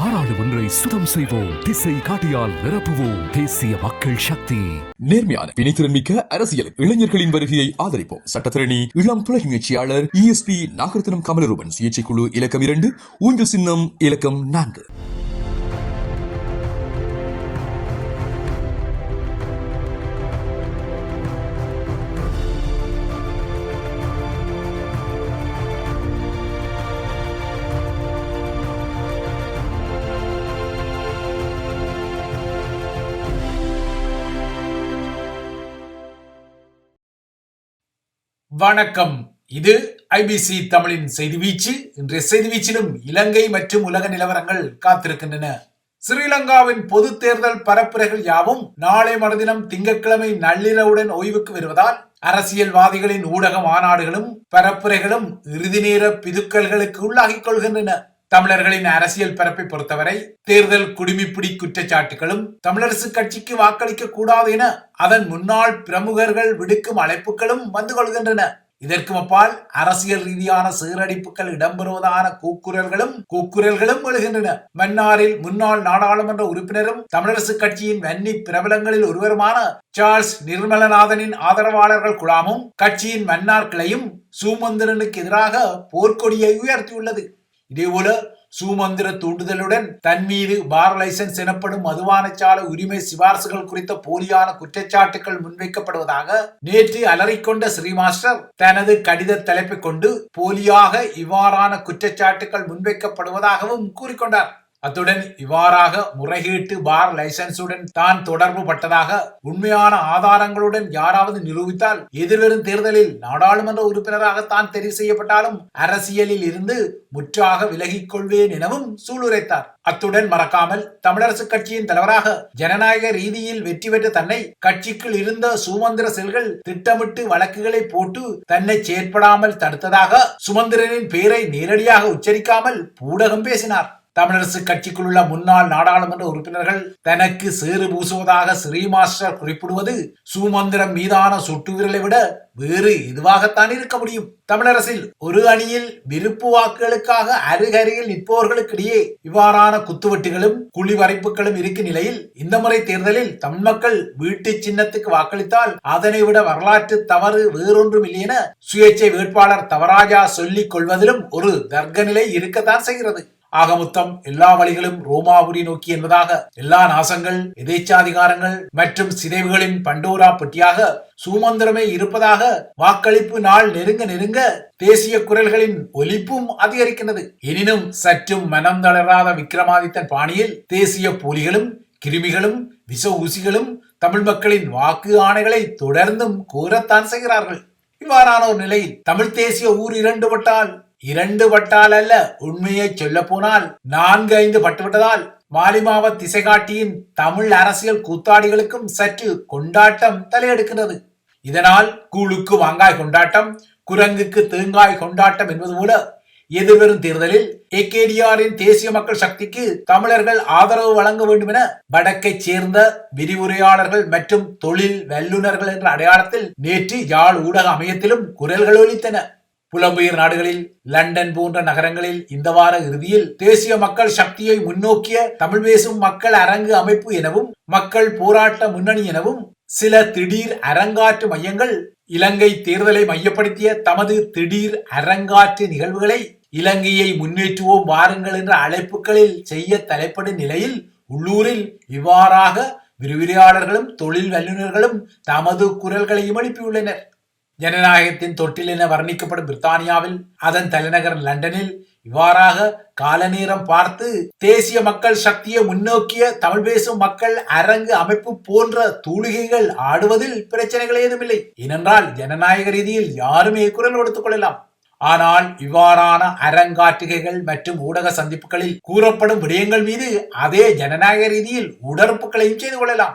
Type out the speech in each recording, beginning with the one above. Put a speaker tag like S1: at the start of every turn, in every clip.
S1: பாராளுமன்றை சுத்தம் செய்வோம். திசை காட்டியால் நிரப்புவோம். தேசிய மக்கள் சக்தி.
S2: நேர்மையான வினைத்திறன் மிக்க அரசியல் இளைஞர்களின் வருகையை ஆதரிப்போம். சட்டத்திரணி இளம் துளை முயற்சியாளர் இஎஸ்பி நாகரத்னம் கமலரூபன் சிகிச்சை குழு இலக்கம் இரண்டு ஊஞ்சல் சின்னம் இலக்கம் நான்கு.
S3: வணக்கம். இது ஐபிசி தமிழின் செய்தி வீச்சு. இன்றைய செய்தி வீச்சிலும் இலங்கை மற்றும் உலக நிலவரங்கள் காத்திருக்கின்றன. ஸ்ரீலங்காவின் பொது தேர்தல் பரப்புரைகள் யாவும் நாளை மறுதினம் திங்கட்கிழமை நள்ளிரவுடன் ஓய்வுக்கு வருவதால் அரசியல்வாதிகளின் ஊடக மாநாடுகளும் பரப்புரைகளும் இறுதி நேர பிதுக்கல்களுக்கு உள்ளாகிக் கொள்கின்றன. தமிழர்களின் அரசியல் பரப்பை பொறுத்தவரை தேர்தல் குடிமிப்பிடி குற்றச்சாட்டுகளும் தமிழரசு கட்சிக்கு வாக்களிக்க கூடாது என அதன் முன்னாள் பிரமுகர்கள் விடுக்கும் அழைப்புகளும் வந்து கொள்கின்றன. இதற்கு அப்பால் அரசியல் ரீதியான சீரடிப்புகள் இடம்பெறுவதான கூக்குரல்களும் கூக்குரல்களும் எழுகின்றன. மன்னாரில் முன்னாள் நாடாளுமன்ற உறுப்பினரும் தமிழரசு கட்சியின் வன்னி பிரபலங்களில் ஒருவருமான சார்ல்ஸ் நிர்மலநாதனின் ஆதரவாளர்கள் குழாமும் கட்சியின் மன்னார் கிளையும் சூமந்திரனுக்கு எதிராக போர்க்கொடியை உயர்த்தியுள்ளது. இதேபோல சூமந்திர தூண்டுதலுடன் தன் மீது பார் லைசன்ஸ் எனப்படும் மதுபானச்சாலை உரிமை சிபார்சுகள் குறித்த போலியான குற்றச்சாட்டுகள் முன்வைக்கப்படுவதாக நேற்று அலறிக்கொண்ட ஸ்ரீமாஸ்டர் தனது கடித தலைப்பை கொண்டு போலியாக இவ்வாறான குற்றச்சாட்டுகள் முன்வைக்கப்படுவதாகவும் கூறிக்கொண்டார். அத்துடன் இவ்வாறாக முறைகேட்டு பார் லைசன்ஸுடன் தான் தொடர்பு பட்டதாக உண்மையான ஆதாரங்களுடன் யாராவது நிரூபித்தால் எதிர்வரும் தேர்தலில் நாடாளுமன்ற உறுப்பினராக தான் தெரிவு செய்யப்பட்டாலும் அரசியலில் இருந்து முற்றாக விலகிக் கொள்வேன் எனவும் சூளுரைத்தார். அத்துடன் மறக்காமல் தமிழரசு கட்சியின் தலைவராக ஜனநாயக ரீதியில் வெற்றி பெற்ற தன்னை கட்சிக்குள் இருந்த சுமந்திர செல்கள் திட்டமிட்டு வழக்குகளை போட்டு தன்னை செயற்படாமல் தடுத்ததாக சுமந்திரனின் பெயரை நேரடியாக உச்சரிக்காமல் பூடகம் பேசினார். தமிழரசு கட்சிக்குள்ள முன்னாள் நாடாளுமன்ற உறுப்பினர்கள் தனக்கு சேறு பூசுவதாக ஸ்ரீமாஸ்டர் குறிப்பிடுவது சுமந்திரம் மீதான சுட்டு விரலை விட வேறு எதுவாகத்தான் இருக்க முடியும். தமிழரசில் ஒரு அணியில் விருப்பு வாக்குகளுக்காக அருகருகில் நிற்பவர்களுக்கிடையே இவ்வாறான குத்துவெட்டுகளும் குழிவரைப்புகளும் இருக்கும் நிலையில் இந்த முறை தேர்தலில் தமிழ் மக்கள் வீட்டு சின்னத்துக்கு வாக்களித்தால் அதனை விட வரலாற்று தவறு வேறொன்றும் இல்லை என சுயேட்சை வேட்பாளர் தவராஜா சொல்லிக் கொள்வதிலும் ஒரு தர்க்க நிலை இருக்கத்தான் செய்கிறது. ஆக மொத்தம் எல்லா வழிகளும் ரோமாபுரி நோக்கி என்பதாக எல்லா நாசங்கள் எதேச்சாதிகாரங்கள் மற்றும் சிதைவுகளின் பண்டோரா பெட்டியாக சுமந்திரமே இருப்பதாக வாக்களிப்பு நாள் நெருங்க நெருங்க தேசிய குரல்களின் ஒலிப்பும் அதிகரிக்கின்றது. எனினும் சற்றும் மனம் தளராத விக்ரமாதித்தன் பாணியில் தேசிய போலிகளும் கிருமிகளும் விச ஊசிகளும் தமிழ் மக்களின் வாக்கு ஆணைகளை தொடர்ந்தும் கூறத்தான் செய்கிறார்கள். இவ்வாறான ஒரு நிலையில் தமிழ் தேசிய ஊர் இரண்டு பட்டால் இரண்டு பட்டால் அல்ல உண்மையை சொல்ல போனால் நான்கு ஐந்து பட்டுவிட்டதால் மாலிமாவ திசைகாட்டியின் தமிழ் அரசியல் கூத்தாடிகளுக்கும் சற்று கொண்டாட்டம் தலையெடுக்கிறது இதனால் கூழுக்கு வாங்காய் கொண்டாட்டம் குரங்குக்கு தேங்காய் கொண்டாட்டம் என்பது போல எதிர்வரும் தேர்தலில் ஏகேடிஆரின் தேசிய மக்கள் சக்திக்கு தமிழர்கள் ஆதரவு வழங்க வேண்டும் என வடக்கை சேர்ந்த விரிவுரையாளர்கள் மற்றும் தொழில் வல்லுநர்கள் என்ற அடையாளத்தில் நேற்று யாழ் ஊடக அமையத்திலும் குரல்கள் ஒலித்தன. புலம்பெயர் நாடுகளில் லண்டன் போன்ற நகரங்களில் இந்த வார இறுதியில் தேசிய மக்கள் சக்தியை முன்னோக்கிய தமிழ் பேசும் மக்கள் அரங்கு அமைப்பு எனவும் மக்கள் போராட்ட முன்னணி எனவும் சில திடீர் அரங்காற்று மையங்கள் இலங்கை தேர்தலை மையப்படுத்திய தமது திடீர் அரங்காற்று நிகழ்வுகளை இலங்கையை முன்னேற்றுவோம் வாருங்கள் என்ற அழைப்புகளில் செய்ய தலைப்படும் நிலையில் உள்ளூரில் இவ்வாறாக விரிவிரியாளர்களும் தொழில் வல்லுநர்களும் தமது குரல்களையும் எழுப்பியுள்ளனர். ஜனநாயகத்தின் தொட்டில் என வர்ணிக்கப்படும் பிரித்தானியாவில் அதன் தலைநகர் லண்டனில் இவ்வாறாக கால நேரம் பார்த்து தேசிய மக்கள் சக்தியை முன்னோக்கிய தமிழ் பேசும் மக்கள் அரங்கு அமைப்பு போன்ற தூளிகைகள் ஆடுவதில் பிரச்சனைகள் ஏதுமில்லை. ஏனென்றால் ஜனநாயக ரீதியில் யாருமே குரல் கொடுத்துக் கொள்ளலாம். ஆனால் இவ்வாறான அரங்காட்டுகைகள் மற்றும் ஊடக சந்திப்புகளில் கூறப்படும் விடயங்கள் மீது அதே ஜனநாயக ரீதியில் உடற்புகளையும் செய்து கொள்ளலாம்.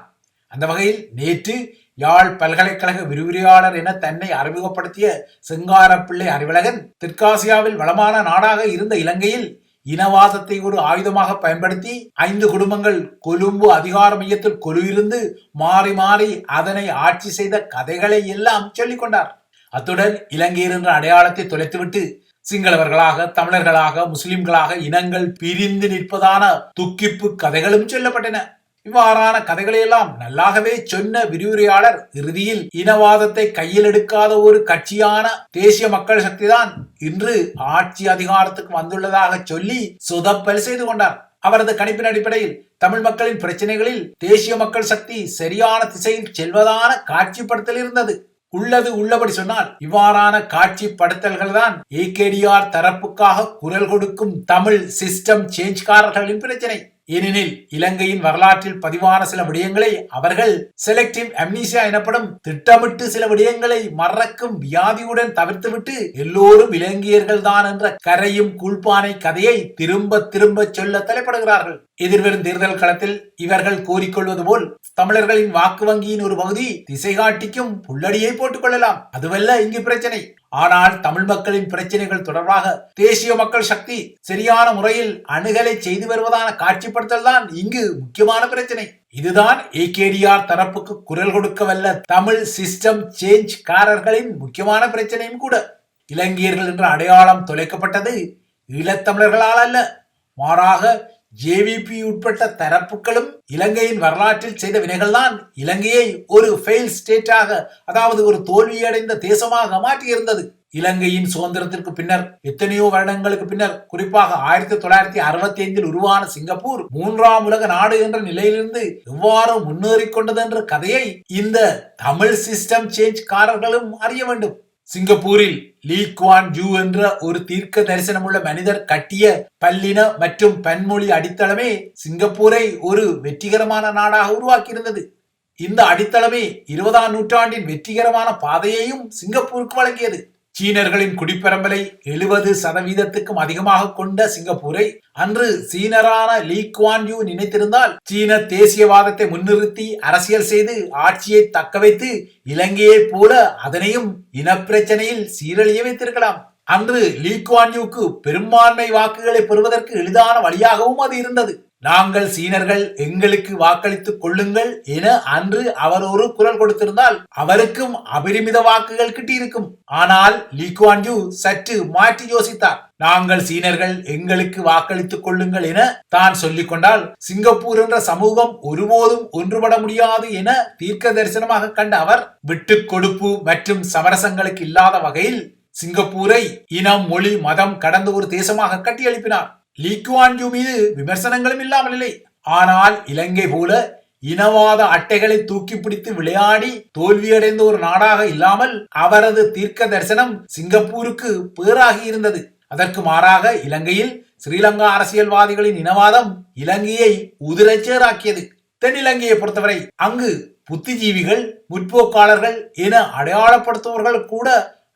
S3: அந்த வகையில் நேற்று யாழ் பல்கலைக்கழக விரிவுரையாளர் என தன்னை அறிமுகப்படுத்திய செங்காரப்பிள்ளை அறிவழகன் தெற்காசியாவில் வளமான நாடாக இருந்த இலங்கையில் இனவாதத்தை ஒரு ஆயுதமாக பயன்படுத்தி ஐந்து குடும்பங்கள் கொழும்பு அதிகார மையத்தில் கொலுவிருந்து மாறி மாறி அதனை ஆட்சி செய்த கதைகளை எல்லாம் சொல்லிக் கொண்டார். அத்துடன் இலங்கையில் என்ற அடையாளத்தை தொலைத்துவிட்டு சிங்களவர்களாக தமிழர்களாக முஸ்லிம்களாக இனங்கள் பிரிந்து நிற்பதான துக்கிப்பு கதைகளும் சொல்லப்பட்டன. இவ்வாறான கதைகளையெல்லாம் நல்லாகவே சொன்ன விரிவுரையாளர் இறுதியில் இனவாதத்தை கையில் எடுக்காத ஒரு கட்சியான தேசிய மக்கள் சக்திதான் இன்று ஆட்சி அதிகாரத்துக்கு வந்துள்ளதாக சொல்லி சொதப்பல் செய்து கொண்டார். அவரது கணிப்பின் அடிப்படையில் தமிழ் மக்களின் பிரச்சனைகளில் தேசிய மக்கள் சக்தி சரியான திசையில் செல்வதான காட்சிப்படுத்தல் இருந்தது. உள்ளது உள்ளபடி சொன்னால் இவ்வாறான காட்சிப்படுத்தல்கள் தான் ஏகேடிஆர் தரப்புக்காக குரல் கொடுக்கும் தமிழ் சிஸ்டம் சேஞ்ச்காரர்களின் பிரச்சனை. ஏனெனில் இலங்கையின் வரலாற்றில் பதிவான சில விடயங்களை அவர்கள் செலக்டிவ் அம்னீசியா எனப்படும் திட்டமிட்டு சில விடயங்களை மறக்கும் வியாதியுடன் தவிர்த்துவிட்டு எல்லோரும் இலங்கையர்கள் தான் என்ற கரையும் கூழ்பானை கதையை திரும்ப திரும்ப சொல்ல தலைப்படுகிறார்கள். எதிர்வரும் தேர்தல் களத்தில் இவர்கள் கோரிக்கொள்வது போல் தமிழர்களின் வாக்கு வங்கியின் ஒரு பகுதி திசை காட்டிக்கும் புள்ளடியை போட்டுக் கொள்ளலாம். அதுவல்ல இங்கு பிரச்சனை. ஆனால் தமிழ் மக்களின் பிரச்சனைகள் தொடர்பாக தேசிய மக்கள் சக்தி சரியான முறையில் அணுகலை செய்து வருவதான காட்சிப்படுத்தல் தான் இங்கு முக்கியமான பிரச்சனை. இதுதான் ஏகேடிஆர் தரப்புக்கு குரல் கொடுக்க வல்ல தமிழ் சிஸ்டம் சேஞ்ச் காரர்களின் முக்கியமான பிரச்சனையும் கூட. இலங்கையர்கள் என்ற அடையாளம் தொலைக்கப்பட்டது ஈழத்தமிழர்களால் அல்ல. மாறாக ஜேவிபி உட்பட்ட தரப்புகளும் இலங்கையின் வரலாற்றில் செய்த வினைகள்தான் இலங்கையை ஒரு ஃபெயில் ஸ்டேட்டாக அதாவது ஒரு தோல்வியடைந்த தேசமாக மாற்றியிருந்தது. இலங்கையின் சுதந்திரத்திற்கு பின்னர் எத்தனையோ வருடங்களுக்கு பின்னர் குறிப்பாக ஆயிரத்தி தொள்ளாயிரத்தி அறுபத்தி ஐந்தில் உருவான சிங்கப்பூர் மூன்றாம் உலக நாடு என்ற நிலையிலிருந்து எவ்வாறு முன்னேறி கொண்டது என்ற கதையை இந்த தமிழ் சிஸ்டம் சேஞ்ச் காரர்களும் அறிய வேண்டும். சிங்கப்பூரில் லீ குவான் ஜூ என்ற ஒரு தீர்க்க தரிசனமுள்ள மனிதர் கட்டிய பல்லின மற்றும் பன்மொழி அடித்தளமே சிங்கப்பூரை ஒரு வெற்றிகரமான நாடாக உருவாக்கியிருந்தது. இந்த அடித்தளமே இருபதாம் நூற்றாண்டின் வெற்றிகரமான பாதையையும் சிங்கப்பூருக்கு வழங்கியது. சீனர்களின் குடிப்பெரம்பலை எழுபது சதவீதத்துக்கும் அதிகமாக கொண்ட சிங்கப்பூரை அன்று சீனரான லீ குவான் யூ நினைத்திருந்தால் சீன தேசியவாதத்தை முன்னிறுத்தி அரசியல் செய்து ஆட்சியை தக்க வைத்து இலங்கையைப் போல அதனையும் இனப்பிரச்சனையில் சீரழிய வைத்திருக்கலாம். அன்று லீ குவான் யூக்கு பெரும்பான்மை வாக்குகளை பெறுவதற்கு எளிதான வழியாகவும் அது இருந்தது. நாங்கள் சீனர்கள் எங்களுக்கு வாக்களித்துக் கொள்ளுங்கள் என அன்று அவர் ஒரு குரல் கொடுத்திருந்தால் அவருக்கும் அபரிமித வாக்குகள் கிட்டியிருக்கும். ஆனால் லீ குவான் யூ சற்று மாற்றி யோசித்தார். நாங்கள் சீனர்கள் எங்களுக்கு வாக்களித்துக் கொள்ளுங்கள் என தான் சொல்லிக் கொண்டால் சிங்கப்பூர் என்ற சமூகம் ஒருபோதும் ஒன்றுபட முடியாது என தீர்க்க தரிசனமாக கண்ட அவர் விட்டுக் கொடுப்பு மற்றும் சமரசங்களுக்கு இல்லாத வகையில் சிங்கப்பூரை இனம் மொழி மதம் கடந்த ஒரு தேசமாக கட்டியெழுப்பினார். லீக்குவான்யூ மீது விமர்சனங்களும் இல்லாமல் இல்லை ஆனால் இலங்கை போல இனவாத அட்டைகளை தூக்கி பிடித்து விளையாடி தோல்வியடைந்த ஒரு நாடாக இல்லாமல் அவரது தீர்க்க தரிசனம் சிங்கப்பூருக்கு பேராகி இருந்தது. அதற்கு மாறாக இலங்கையில் ஸ்ரீலங்கா அரசியல்வாதிகளின் இனவாதம் இலங்கையை உதிரச்சேராக்கியது. தென்னிலங்கையை பொறுத்தவரை அங்கு புத்திஜீவிகள் முற்போக்காளர்கள் என அடையாளப்படுத்துபவர்கள் கூட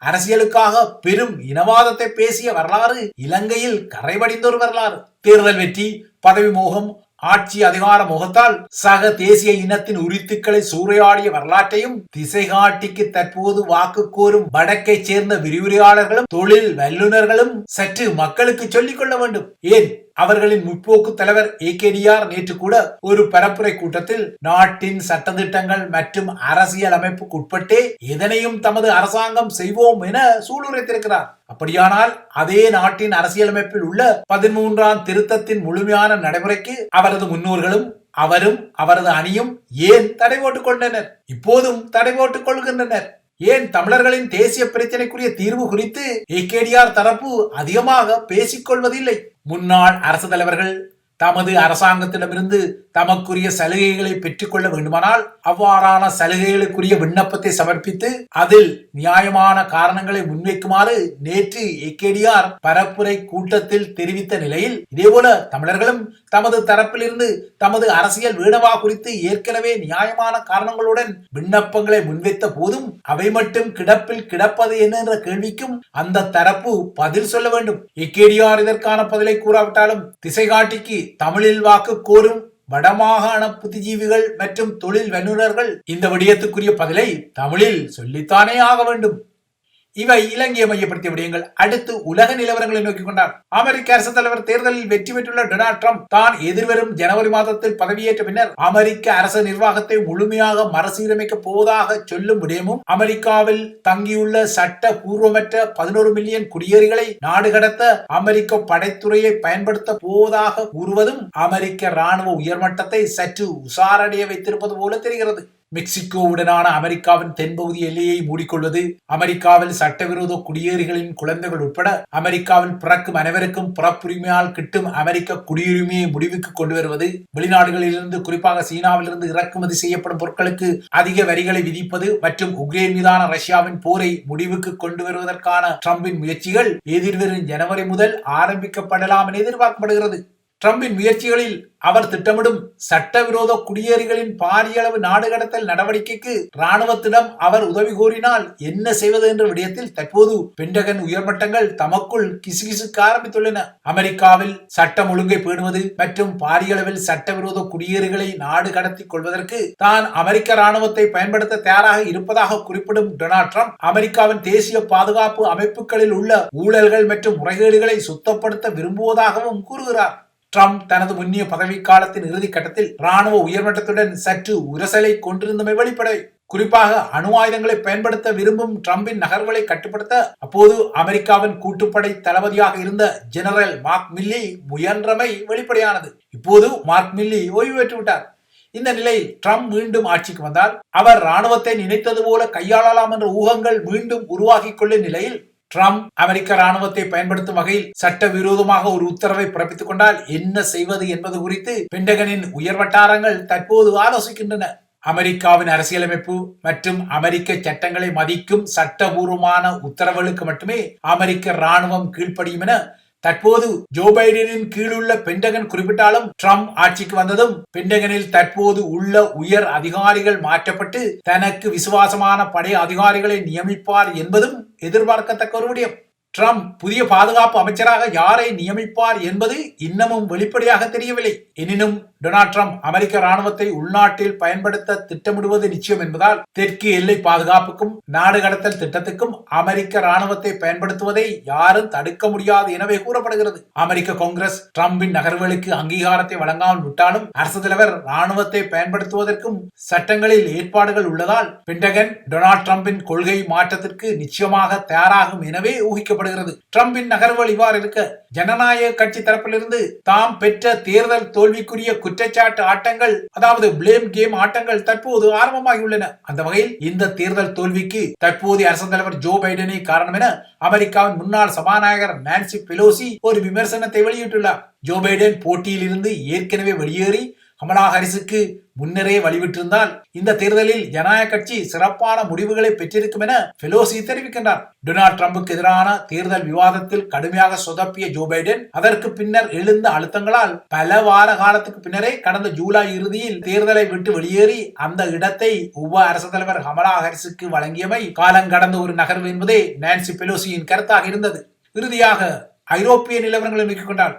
S3: அரசியலுக்காக பெரும் இனவாதத்தை பேசிய வரலாறு இலங்கையில் கரைபடிந்தொரு வரலாறு. தேர்தல் வெற்றி பதவி மோகம் ஆட்சி அதிகார முகத்தால் சக தேசிய இனத்தின் உரித்துக்களை சூறையாடிய வரலாற்றையும் திசை காட்டிக்கு தற்போது வாக்கு கோரும் வடக்கை சேர்ந்த விரிவுரையாளர்களும் தொழில் வல்லுநர்களும் சற்று மக்களுக்கு சொல்லிக் கொள்ள வேண்டும். ஏன்? அவர்களின் முற்போக்கு தலைவர் ஏகேடிஆர் நேற்று கூட ஒரு பரப்புரை கூட்டத்தில் நாட்டின் சட்டத்திட்டங்கள் மற்றும் அரசியல் அமைப்புக்கு உட்பட்டே எதனையும் தமது அரசாங்கம் செய்வோம் என சூளுரைத்திருக்கிறார். அப்படியானால் அதே நாட்டின் அரசியலமைப்பில் உள்ள பதிமூன்றாம் திருத்தத்தின் முழுமையான நடைமுறைக்கு அவரது முன்னோர்களும் அவரும் அவரது அணியும் ஏன் தடை போட்டுக் கொண்டனர்? இப்போதும் தடை போட்டுக் கொள்கின்றனர். ஏன் தமிழர்களின் தேசிய பிரச்சனைக்குரிய தீர்வு குறித்து ஏகேடிஆர் தரப்பு அதிகமாக பேசிக்கொள்வதில்லை? முன்னாள் அரசு தலைவர்கள் தமது அரசாங்கத்திடமிருந்து தமக்குரிய சலுகைகளை பெற்றுக்கொள்ள வேண்டுமானால் அவ்வாறான சலுகைகளுக்குரிய விண்ணப்பத்தை சமர்ப்பித்து அதில் நியாயமான காரணங்களை முன்வைக்குமாறு நேற்று ஏகேடிஆர் பரப்புரை கூட்டத்தில் தெரிவித்த நிலையில் இதேபோல தமிழர்களும் தமது தரப்பிலிருந்து தமது அரசியல் வீணவா குறித்து ஏற்கனவே நியாயமான காரணங்களுடன் விண்ணப்பங்களை முன்வைத்த போதும் அவை மட்டும் கிடப்பில் கிடப்பது என்ன என்ற கேள்விக்கும் அந்த தரப்பு பதில் சொல்ல வேண்டும். இக்கேடியார் இதற்கான பதிலை கூறாவிட்டாலும் திசை காட்டிக்கு தமிழில் வாக்கு கோரும் வடமாகாண புத்திஜீவிகள் மற்றும் தொழில் வல்லுநர்கள் இந்த விடயத்துக்குரிய பதிலை தமிழில் சொல்லித்தானே ஆக வேண்டும். இவை இலங்கையை மையப்படுத்திய விடயங்கள். அடுத்து உலக நிலவரங்களை நோக்கிக் கொண்டார். அமெரிக்க அரசு தலைவர் தேர்தலில் வெற்றி பெற்றுள்ள டொனால்ட் ட்ரம்ப் தான் எதிர்வரும் ஜனவரி மாதத்தில் பதவியேற்ற பின்னர் அமெரிக்க அரசு நிர்வாகத்தை முழுமையாக மறுசீரமைக்க போவதாக சொல்லும் விடயமும் அமெரிக்காவில் தங்கியுள்ள சட்ட பூர்வமற்ற பதினோரு மில்லியன் குடியேறிகளை நாடு கடத்த அமெரிக்க படைத்துறையை பயன்படுத்த போவதாக கூறுவதும் அமெரிக்க ராணுவ உயர்மட்டத்தை சற்று உசாரடைய வைத்திருப்பது போல தெரிகிறது. மெக்சிகோவுடனான அமெரிக்காவின் தென்பகுதி எல்லையை மூடிக்கொள்வது அமெரிக்காவில் சட்டவிரோத குடியேறிகளின் குழந்தைகள் உட்பட அமெரிக்காவில் பிறக்கும் அனைவருக்கும் பிறப்புரிமையால் கிட்டும் அமெரிக்க குடியுரிமையை முடிவுக்கு கொண்டு வருவது வெளிநாடுகளிலிருந்து குறிப்பாக சீனாவிலிருந்து இறக்குமதி செய்யப்படும் பொருட்களுக்கு அதிக வரிகளை விதிப்பது மற்றும் உக்ரைன் மீதான ரஷ்யாவின் போரை முடிவுக்கு கொண்டு வருவதற்கான ட்ரம்பின் முயற்சிகள் எதிர்வரும் ஜனவரி முதல் ஆரம்பிக்கப்படலாம் என எதிர்பார்க்கப்படுகிறது. ட்ரம்பின் முயற்சிகளில் அவர் திட்டமிடும் சட்டவிரோத குடியேறிகளின் பாரிய அளவு நாடு கடத்தல் நடவடிக்கைக்கு ராணுவத்திடம் அவர் உதவி கோரினால் என்ன செய்வது என்ற விடயத்தில் தற்போது பென்டகன் உயர்மட்டங்கள் தமக்குள் கிசுகிசுக்க ஆரம்பித்துள்ளன. அமெரிக்காவில் சட்டம் ஒழுங்கை பேணுவது மற்றும் பாரிய அளவில் சட்டவிரோத குடியேறிகளை நாடு கடத்திக் கொள்வதற்கு தான் அமெரிக்க ராணுவத்தை பயன்படுத்த தயாராக இருப்பதாக குறிப்பிடும் டொனால்ட் ட்ரம்ப் அமெரிக்காவின் தேசிய பாதுகாப்பு அமைப்புகளில் உள்ள ஊழல்கள் மற்றும் முறைகேடுகளை சுத்தப்படுத்த விரும்புவதாகவும் கூறுகிறார். ட்ரம்ப் தனது முன்னிய பதவிக்காலத்தின் இறுதி கட்டத்தில் ராணுவ உயர்மட்டத்துடன் சற்று உரசலை கொண்டிருந்தமை வெளிப்படை. குறிப்பாக அணு ஆயுதங்களை பயன்படுத்த விரும்பும் ட்ரம்பின் நகர்வுகளை கட்டுப்படுத்த அப்போது அமெரிக்காவின் கூட்டுப்படை தளபதியாக இருந்த ஜெனரல் மார்க் மில்லி முயன்றமை வெளிப்படையானது. இப்போது மார்க் மில்லி ஓய்வு பெற்று விட்டார். இந்த நிலையில் ட்ரம்ப் மீண்டும் ஆட்சிக்கு வந்தால் அவர் ராணுவத்தை நினைத்தது போல கையாளலாம் என்ற ஊகங்கள் மீண்டும் உருவாகிக் கொள்ளும் நிலையில் ட்ரம்ப் அமெரிக்க ராணுவத்தை பயன்படுத்தும் வகையில் சட்டவிரோதமாக ஒரு உத்தரவை பிறப்பித்துக் கொண்டால் என்ன செய்வது என்பது குறித்து பெண்டகனின் உயர் வட்டாரங்கள் தற்போது ஆலோசிக்கின்றன. அமெரிக்காவின் அரசியலமைப்பு மற்றும் அமெரிக்க சட்டங்களை மதிக்கும் சட்டபூர்வமான உத்தரவுகளுக்கு மட்டுமே அமெரிக்க ராணுவம் கீழ்ப்படியும் என தற்போது ஜோ பைடனின் கீழுள்ள பென்டகன் குறிப்பிட்டாலும் ட்ரம்ப் ஆட்சிக்கு வந்ததும் பென்டகனில் தற்போது உள்ள உயர் அதிகாரிகள் மாற்றப்பட்டு தனக்கு விசுவாசமான படை அதிகாரிகளை நியமிப்பார் என்பதும் எதிர்பார்க்கத்தக்க ஒரு விடயம். ட்ரம்ப் புதிய பாதுகாப்பு அமைச்சராக யாரை நியமிப்பார் என்பது இன்னமும் வெளிப்படையாக தெரியவில்லை. எனினும் டொனால்ட் ட்ரம்ப் அமெரிக்க ராணுவத்தை உள்நாட்டில் பயன்படுத்த திட்டமிடுவது நிச்சயம் என்பதால் தெற்கு எல்லை பாதுகாப்புக்கும் நாடு கடத்தல் திட்டத்துக்கும் அமெரிக்க ராணுவத்தை பயன்படுத்துவதை யாரும் தடுக்க முடியாது எனவே கூறப்படுகிறது. அமெரிக்க காங்கிரஸ் ட்ரம்பின் நகர்வுகளுக்கு அங்கீகாரத்தை வழங்காமல் விட்டாலும் அரசு தலைவர் ராணுவத்தை பயன்படுத்துவதற்கும் சட்டங்களில் ஏற்பாடுகள் உள்ளதால் பென்டகன் டொனால்ட் ட்ரம்பின் கொள்கை மாற்றத்திற்கு நிச்சயமாக தயாராகும் எனவே ஊகிக்கப்படுகிறது. ட்ரம்பின் நகர்வுகள் இவ்வாறு இருக்க ஜனநாயக கட்சி தரப்பிலிருந்து தாம் பெற்ற தேர்தல் தோல்விக்குரிய குற்றச்சாட்டு ஆட்டங்கள் அதாவது பிளேம் கேம் ஆட்டங்கள் தற்போது ஆரம்பமாகியுள்ளன. அந்த வகையில் இந்த தேர்தல் தோல்விக்கு தற்போதைய அரசு தலைவர் ஜோ பைடனே காரணம் என அமெரிக்காவின் முன்னாள் சபாநாயகர் நான்சி பெலோசி ஒரு விமர்சனத்தை வெளியிட்டுள்ளார். ஜோ பைடன் போட்டியில் இருந்து ஏற்கனவே வெளியேறி கமலா ஹாரிஸுக்கு முன்னரே வழிவிட்டிருந்தால் இந்த தேர்தலில் ஜனநாயக கட்சி சிறப்பான முடிவுகளை பெற்றிருக்கும் என பெலோசி தெரிவிக்கின்றார். டொனால்ட் ட்ரம்புக்கு எதிரான தேர்தல் விவாதத்தில் கடுமையாக சொதப்பிய ஜோ பைடன் அதற்கு பின்னர் எழுந்த அழுத்தங்களால் பல வார காலத்துக்கு பின்னரே கடந்த ஜூலை இறுதியில் தேர்தலை விட்டு வெளியேறி அந்த இடத்தை உப அரசு தலைவர் கமலா ஹாரிஸுக்கு வழங்கியமை காலங்கடந்த ஒரு நகர்வு என்பதே நான்சி பெலோசியின் கருத்தாக இருந்தது. இறுதியாக ஐரோப்பிய நிலவரங்களை நோக்கிக் கொண்டால்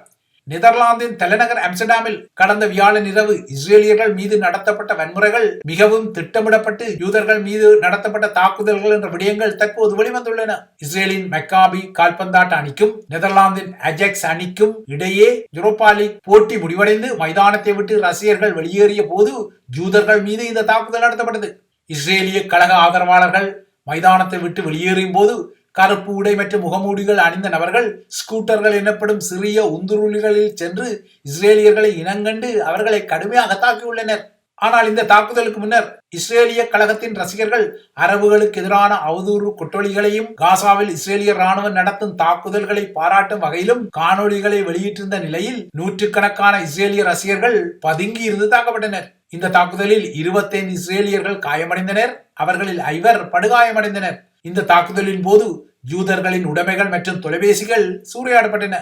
S3: நெதர்லாந்தின் தலைநகர் அம்ஸ்டர்டாமில் கடந்த வியாழன் இரவு இஸ்ரேலியர்கள் மீது நடத்தப்பட்ட வன்முறைகள் மிகவும் திட்டமிடப்பட்டு யூதர்கள் மீது நடத்தப்பட்ட தாக்குதல்கள் என்ற விடயங்கள் தற்போது வெளிவந்துள்ளன. இஸ்ரேலின் மெக்காபி கால்பந்தாட்ட அணிக்கும் நெதர்லாந்தின் அஜெக்ஸ் அணிக்கும் இடையே யூரோப்பா லீக் போட்டி முடிவடைந்து மைதானத்தை விட்டு ரசிகர்கள் வெளியேறிய போது யூதர்கள் மீது இந்த தாக்குதல் நடத்தப்பட்டது. இஸ்ரேலிய கழக ஆதரவாளர்கள் மைதானத்தை விட்டு வெளியேறியும் போது கருப்பு உடை மற்றும் முகமூடிகள் அணிந்த நபர்கள் ஸ்கூட்டர்கள் எனப்படும் சிறிய உந்துருளிகளில் சென்று இஸ்ரேலியர்களை இனங்கண்டு அவர்களை கடுமையாக தாக்கியுள்ளனர். ஆனால் இந்த தாக்குதலுக்கு முன்னர் இஸ்ரேலிய கழகத்தின் ரசிகர்கள் அரபுகளுக்கு எதிரான அவதூறு கொட்டொலிகளையும் காசாவில் இஸ்ரேலிய ராணுவம் நடத்தும் தாக்குதல்களை பாராட்டும் வகையிலும் காணொளிகளை வெளியிட்டிருந்த நிலையில் நூற்றுக்கணக்கான இஸ்ரேலிய ரசிகர்கள் பதுங்கி இருந்து தாக்கப்பட்டனர். இந்த தாக்குதலில் இருபத்தைந்து இஸ்ரேலியர்கள் காயமடைந்தனர். அவர்களில் ஐவர் படுகாயமடைந்தனர். இந்த தாக்குதலின் போது யூதர்களின் உடைமைகள் மற்றும் தொலைபேசிகள் சூறையாடப்பட்டன.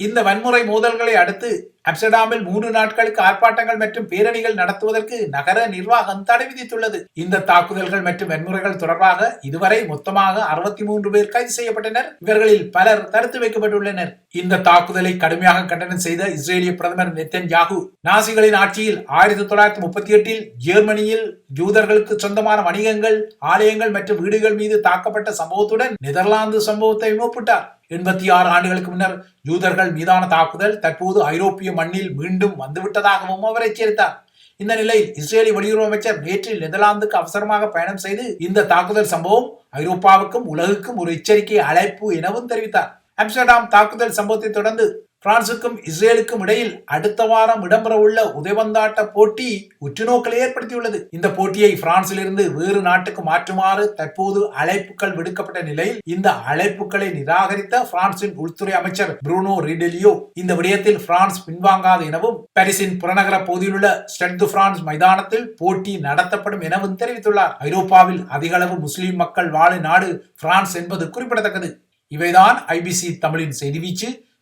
S3: இந்த வன்முறை மோதல்களை அடுத்து அம்ஸ்டர்டாமில் மூன்று நாட்களுக்கு ஆர்ப்பாட்டங்கள் மற்றும் பேரணிகள் நடத்துவதற்கு நகர நிர்வாகம் தடை விதித்துள்ளது. இந்த தாக்குதல்கள் மற்றும் வன்முறைகள் தொடர்பாக இதுவரை மொத்தமாக அறுபத்தி மூன்று பேர் கைது செய்யப்பட்டனர். இவர்களில் பலர் தடுத்து வைக்கப்பட்டுள்ளனர். இந்த தாக்குதலை கடுமையாக கண்டனம் செய்த இஸ்ரேலிய பிரதமர் நெத்தன் யாகு நாசிகளின் ஆட்சியில் ஆயிரத்தி தொள்ளாயிரத்தி முப்பத்தி எட்டில் ஜெர்மனியில் யூதர்களுக்கு சொந்தமான வணிகங்கள் ஆலயங்கள் மற்றும் வீடுகள் மீது தாக்கப்பட்ட சம்பவத்துடன் நெதர்லாந்து சம்பவத்தை ஒப்பிட்டார். எண்பத்தி ஆறு ஆண்டுகளுக்கு முன்னர் யூதர்கள் மீதான தாக்குதல் தற்போது ஐரோப்பிய மண்ணில் மீண்டும் வந்துவிட்டதாகவும் அவர் எச்சரித்தார் இந்த நிலையில் இஸ்ரேலி வெளியுறவு அமைச்சர் நேற்று நெதர்லாந்துக்கு அவசரமாக பயணம் செய்து இந்த தாக்குதல் சம்பவம் ஐரோப்பாவுக்கும் உலகுக்கும் ஒரு எச்சரிக்கை அழைப்பு எனவும் தெரிவித்தார். அம்ஸ்டர்டாம் தாக்குதல் சம்பவத்தை தொடர்ந்து பிரான்சுக்கும் இஸ்ரேலுக்கும் இடையில் அடுத்த வாரம் இடம்பெறவுள்ள உதயவந்தாட்ட போட்டி உற்றுநோக்கலை ஏற்படுத்தியுள்ளது. இந்த போட்டியை பிரான்சிலிருந்து வேறு நாட்டுக்கு மாற்றுமாறு தற்போது அழைப்புகள் விடுக்கப்பட்ட நிலையில் இந்த அழைப்புகளை நிராகரித்த பிரான்சின் உள்துறை அமைச்சர் புரூனோ ரிடெலியோ இந்த விடயத்தில் பிரான்ஸ் பின்வாங்காது எனவும் பாரிஸின் புறநகர பகுதியிலுள்ள ஸ்டெட் து பிரான்ஸ் மைதானத்தில் போட்டி நடத்தப்படும் எனவும் தெரிவித்துள்ளார். ஐரோப்பாவில் அதிக அளவு முஸ்லிம் மக்கள் வாழும் நாடு பிரான்ஸ் என்பது குறிப்பிடத்தக்கது. இவைதான் ஐபிசி தமிழின் செய்தி வீச்சு.